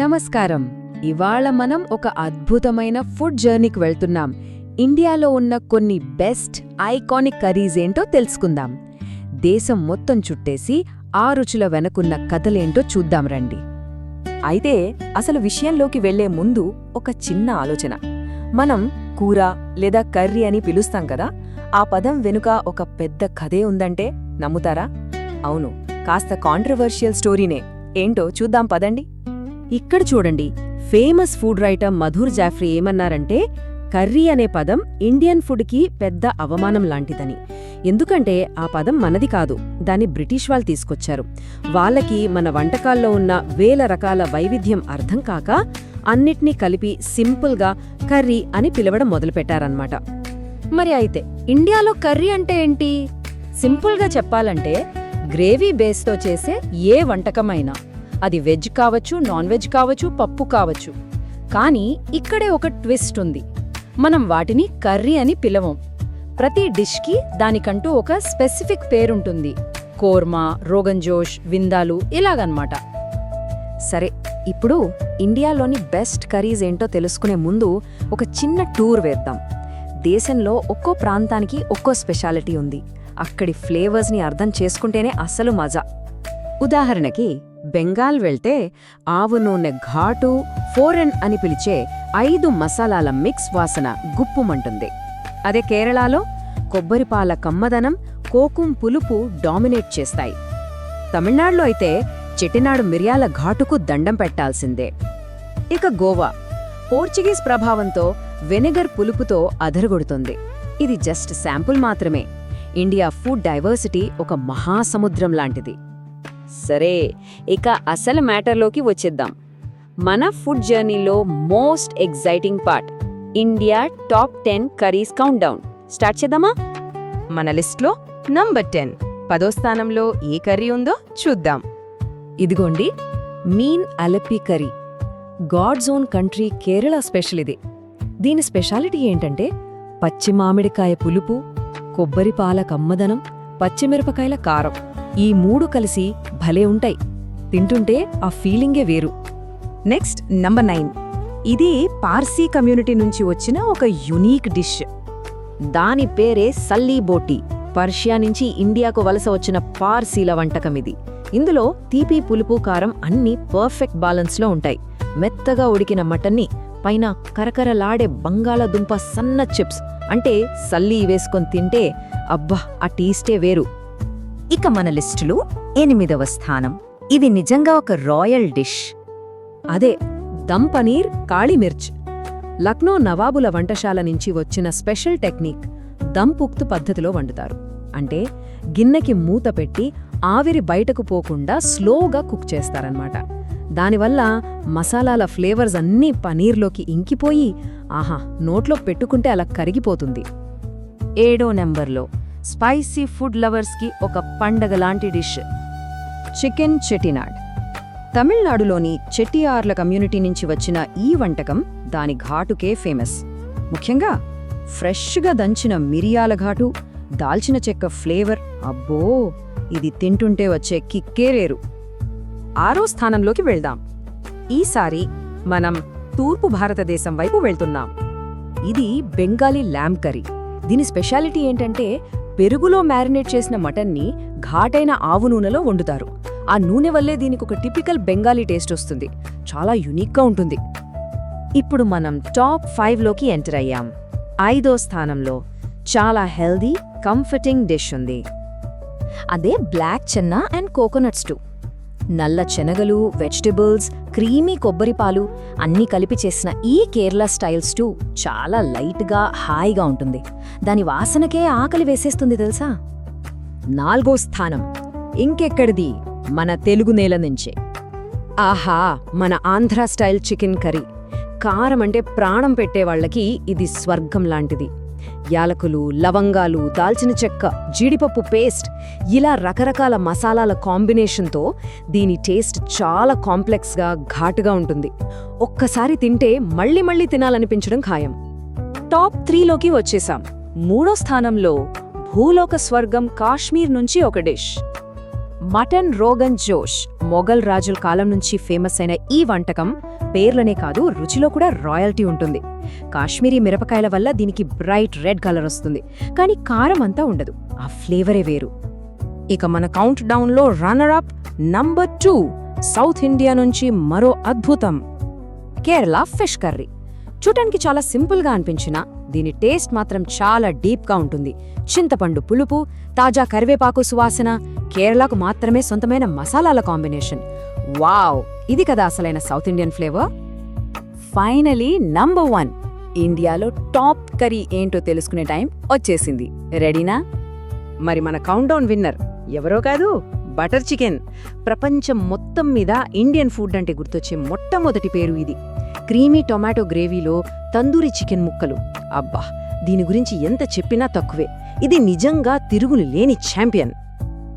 నమస్కారం. ఇవాళ మనం ఒక అద్భుతమైన ఫుడ్ జర్నీకి వెళ్తున్నాం. ఇండియాలో ఉన్న కొన్ని బెస్ట్ ఐకానిక్ కర్రీస్ ఏంటో తెలుసుకుందాం. దేశం మొత్తం చుట్టేసి ఆ రుచుల వెనకున్న కథలేంటో చూద్దాం రండి. అయితే అసలు విషయంలోకి వెళ్ళే ముందు ఒక చిన్న ఆలోచన. మనం కూర లేదా కర్రీ అని పిలుస్తాం కదా ఆ పదం వెనుక ఒక పెద్ద కథే ఉందంటే నమ్ముతారా? అవును కాస్త కాంట్రవర్షియల్ స్టోరీనే ఏంటో చూద్దాం పదండి. ఇక్కడ చూడండి. Famous food writer Madhur Jaffrey ఏమన్నారంటే కర్రీ అనే పదం ఇండియన్ ఫుడ్కి పెద్ద అవమానం లాంటిదని. ఎందుకంటే ఆ పదం మనది కాదు దాన్ని బ్రిటిష్ వాళ్ళు తీసుకొచ్చారు. వాళ్ళకి మన వంటకాల్లో ఉన్న వేల రకాల వైవిధ్యం అర్థం కాక అన్నిటినీ కలిపి సింపుల్గా కర్రీ అని పిలవడం మొదలుపెట్టారన్నమాట. మరి అయితే ఇండియాలో కర్రీ అంటే ఏంటి? సింపుల్గా చెప్పాలంటే గ్రేవీ బేస్తో చేసే ఏ వంటకమైనా అది వెజ్ కావచ్చు నాన్ వెజ్ కావచ్చు పప్పు కావచ్చు. కానీ ఇక్కడే ఒక ట్విస్ట్ ఉంది. మనం వాటిని కర్రీ అని పిలవం. ప్రతి డిష్కి దానికంటూ ఒక స్పెసిఫిక్ పేరుంటుంది. కోర్మా రోగన్ జోష్ విందాలు ఇలాగన్నమాట సరే ఇప్పుడు ఇండియాలోని బెస్ట్ కర్రీస్ ఏంటో తెలుసుకునే ముందు ఒక చిన్న టూర్ వేద్దాం. దేశంలో ఒక్కో ప్రాంతానికి ఒక్కో స్పెషాలిటీ ఉంది. అక్కడి ఫ్లేవర్స్ని అర్థం చేసుకుంటేనే అసలు మజా. ఉదాహరణకి బెంగాల్ వెళ్తే ఆవు నూనె ఘాటు ఫోరెన్ అని పిలిచే ఐదు మసాలాల మిక్స్ వాసన గుప్పుమంటుంది. అదే కేరళలో కొబ్బరిపాల కమ్మదనం కోకుం పులుపు డామినేట్ చేస్తాయి. తమిళనాడులో అయితే చెట్టినాడు మిరియాల ఘాటుకు దండం పెట్టాల్సిందే. ఇక గోవా. పోర్చుగీస్ ప్రభావంతో వెనిగర్ పులుపుతో అదరగొడుతుంది. ఇది జస్ట్ శాంపుల్ మాత్రమే. ఇండియా ఫుడ్ డైవర్సిటీ ఒక మహాసముద్రం లాంటిది. సరే ఇక అసలు మ్యాటర్లోకి వచ్చేద్దాం. మన ఫుడ్ జర్నీలో most exciting part India top ten curries countdown start చేద్దామా? మన లిస్ట్లో నంబర్ టెన్ పదో స్థానంలో ఏ కర్రీ ఉందో చూద్దాం. ఇదిగోండి meen Alleppey curry. God's own country Kerala special ఇది. దీని స్పెషాలిటీ ఏంటంటే పచ్చి మామిడికాయ పులుపు కొబ్బరి పాల కమ్మదనం పచ్చిమిరపకాయల కారం. ఈ మూడు కలిసి భలే ఉంటాయి. తింటుంటే ఆ ఫీలింగే వేరు. Next number nine. ఇది పార్సీ కమ్యూనిటీ నుంచి వచ్చిన ఒక యునీక్ డిష్. దాని పేరే సల్లీ బోటీ. పర్షియా నుంచి ఇండియాకు వలస వచ్చిన పార్సీల వంటకం ఇది. ఇందులో తీపి పులుపు కారం అన్నీ పర్ఫెక్ట్ బాలన్స్లో ఉంటాయి. మెత్తగా ఉడికిన మటన్ని పైన కరకరలాడే బంగాళదుంప సన్న చిప్స్ అంటే సల్లీ వేసుకొని తింటే అబ్బా ఆ టేస్టే వేరు. ఇక మన లిస్టులో ఎనిమిదవ స్థానం. ఇది నిజంగా ఒక రాయల్ డిష్. అదే దమ్ పనీర్ కాళీమిర్చ్ లక్నో నవాబుల వంటశాల నుంచి వచ్చిన స్పెషల్ టెక్నిక్ దమ్ పుక్తు పద్ధతిలో వండుతారు. అంటే గిన్నెకి మూత పెట్టి ఆవిరి బయటకు పోకుండా స్లోగా కుక్ చేస్తారన్నమాట. దానివల్ల మసాలాల ఫ్లేవర్స్ అన్నీ పనీర్లోకి ఇంకిపోయి ఆహా నోట్లో పెట్టుకుంటే అలా కరిగిపోతుంది. ఏడో నెంబర్లో స్పైసీ ఫుడ్ లవర్స్కి ఒక పండగ లాంటి డిష్ చికెన్ చెటినాడ్. తమిళనాడులోని చెట్టియార్ల కమ్యూనిటీ నుంచి వచ్చిన ఈ వంటకం దాని ఘాటుకే ఫేమస్. ముఖ్యంగా ఫ్రెష్గా దంచిన మిరియాల ఘాటు దాల్చిన చెక్క ఫ్లేవర్ అబ్బో! ఇది తింటుంటే వచ్చే కిక్కేరేరు ఆరో స్థానంలోకి వెళ్దాం. ఈసారి మనం తూర్పు భారతదేశం వైపు వెళ్తున్నాం. ఇది బెంగాలీ ల్యామ్ కర్రీ. దీని స్పెషాలిటీ ఏంటంటే పెరుగులో మ్యారినేట్ చేసిన మటన్ని ఘాటైన ఆవు నూనెలో వండుతారు. ఆ నూనె వల్లే దీనికి ఒక టిపికల్ బెంగాలీ టేస్ట్ వస్తుంది. చాలా యునిక్గా ఉంటుంది. ఇప్పుడు మనం టాప్ ఫైవ్లోకి ఎంటర్ అయ్యాం. ఐదో స్థానంలో చాలా హెల్దీ కంఫర్టింగ్ డిష్ ఉంది. అదే black chana and coconut stew నల్ల శనగలు వెజిటబుల్స్ క్రీమీ కొబ్బరిపాలు అన్నీ కలిపి చేసిన ఈ కేరళ స్టైల్ స్టూ చాలా లైట్గా హాయిగా ఉంటుంది. దాని వాసనకే ఆకలి వేసేస్తుంది తెలుసా? నాలుగో స్థానం ఇంకెక్కడిది? మన తెలుగు నేల నుంచే. ఆహా మన ఆంధ్ర స్టైల్ చికెన్ కర్రీ. కారం అంటే ప్రాణం పెట్టే వాళ్ళకి ఇది స్వర్గం లాంటిది. యాలకులు లవంగాలు దాల్చిన చెక్క జీడిపప్పు పేస్ట్ ఇలా రకరకాల మసాలాల కాంబినేషన్తో దీని టేస్ట్ చాలా కాంప్లెక్స్గా ఘాటుగా ఉంటుంది. ఒక్కసారి తింటే మళ్ళీ మళ్ళీ తినాలనిపించడం ఖాయం. టాప్ త్రీలోకి వచ్చేసాం. మూడో స్థానంలో భూలోక స్వర్గం కాశ్మీర్ నుంచి ఒక డిష్. మటన్ రోగన్ జోష్ మొఘల్ రాజుల కాలం నుంచి ఫేమస్ అయిన ఈ వంటకం పేర్లనే కాదు రుచిలో కూడా రాయల్టీ ఉంటుంది. కాశ్మీరీ మిరపకాయల వల్ల దీనికి బ్రైట్ రెడ్ కలర్ వస్తుంది. కానీ కారం అంతా ఉండదు. ఆ ఫ్లేవరే వేరు. ఇక మన కౌంట్ డౌన్లో runner up number two South India నుంచి మరో అద్భుతం కేరళ ఫిష్ కర్రీ. చూడటానికి చాలా సింపుల్గా అనిపించినా దీని టేస్ట్ మాత్రం చాలా డీప్గా ఉంటుంది. చింతపండు పులుపు తాజా కరివేపాకు సువాసన కేరళకు మాత్రమే సొంతమైన మసాలాల కాంబినేషన్. వావ్ ఇది కదా అసలైన South Indian flavour. Finally number one ఇండియాలో టాప్ కర్రీ ఏంటో తెలుసుకునే టైం వచ్చేసింది. రెడీనా మరి మన కౌంట్డౌన్ విన్నర్ ఎవరో కాదు బటర్ చికెన్. ప్రపంచం మొత్తం మీద ఇండియన్ ఫుడ్ అంటే గుర్తొచ్చే మొట్టమొదటి పేరు ఇది. క్రీమీ టొమాటో గ్రేవీలో తందూరి చికెన్ ముక్కలు. అబ్బా దీని గురించి ఎంత చెప్పినా తక్కువే. ఇది నిజంగా తిరుగులు లేని ఛాంపియన్.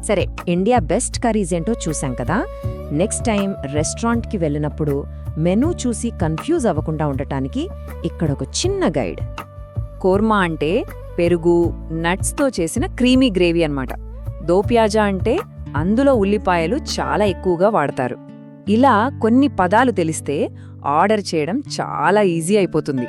సరే ఇండియా బెస్ట్ కర్రీస్ ఏంటో చూశాం కదా? నెక్స్ట్ టైం రెస్టారెంట్కి వెళ్ళినప్పుడు మెనూ చూసి కన్ఫ్యూజ్ అవ్వకుండా ఉండటానికి ఇక్కడ ఒక చిన్న గైడ్. కోర్మా అంటే పెరుగు నట్స్తో చేసిన క్రీమీ గ్రేవీ అన్నమాట. దోప్యాజా అంటే అందులో ఉల్లిపాయలు చాలా ఎక్కువగా వాడతారు. ఇలా కొన్ని పదాలు తెలిస్తే ఆర్డర్ చేయడం చాలా ఈజీ అయిపోతుంది.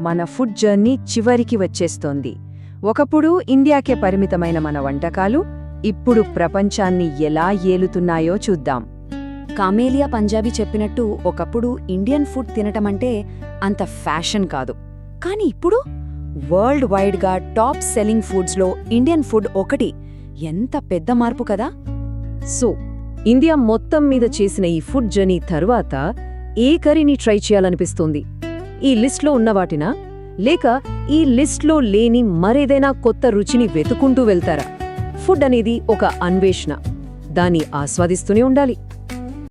మన ఫుడ్ జర్నీ చివరికి వచ్చేస్తోంది. ఒకప్పుడు ఇండియాకే పరిమితమైన మన వంటకాలు ఇప్పుడు ప్రపంచాన్ని ఎలా ఏలుతున్నాయో చూద్దాం. కామేలియా పంజాబీ చెప్పినట్టు ఒకప్పుడు ఇండియన్ ఫుడ్ తినటమంటే అంత ఫ్యాషన్ కాదు. కానీ ఇప్పుడు వరల్డ్ వైడ్గా టాప్ సెల్లింగ్ ఫుడ్స్లో ఇండియన్ ఫుడ్ ఒకటి. ఎంత పెద్ద మార్పు కదా! సో ఇండియా మొత్తం మీద చేసిన ఈ ఫుడ్ జర్నీ తర్వాత ఏ కర్రీని ట్రై చేయాలనిపిస్తుంది? ఈ లిస్ట్లో ఉన్నవాటినా లేక ఈ లిస్ట్లో లేని మరేదైనా కొత్త రుచిని వెతుకుంటూ వెళ్తారా? ఫుడ్ అనేది ఒక అన్వేషణ. దాన్ని ఆస్వాదిస్తూనే ఉండాలి.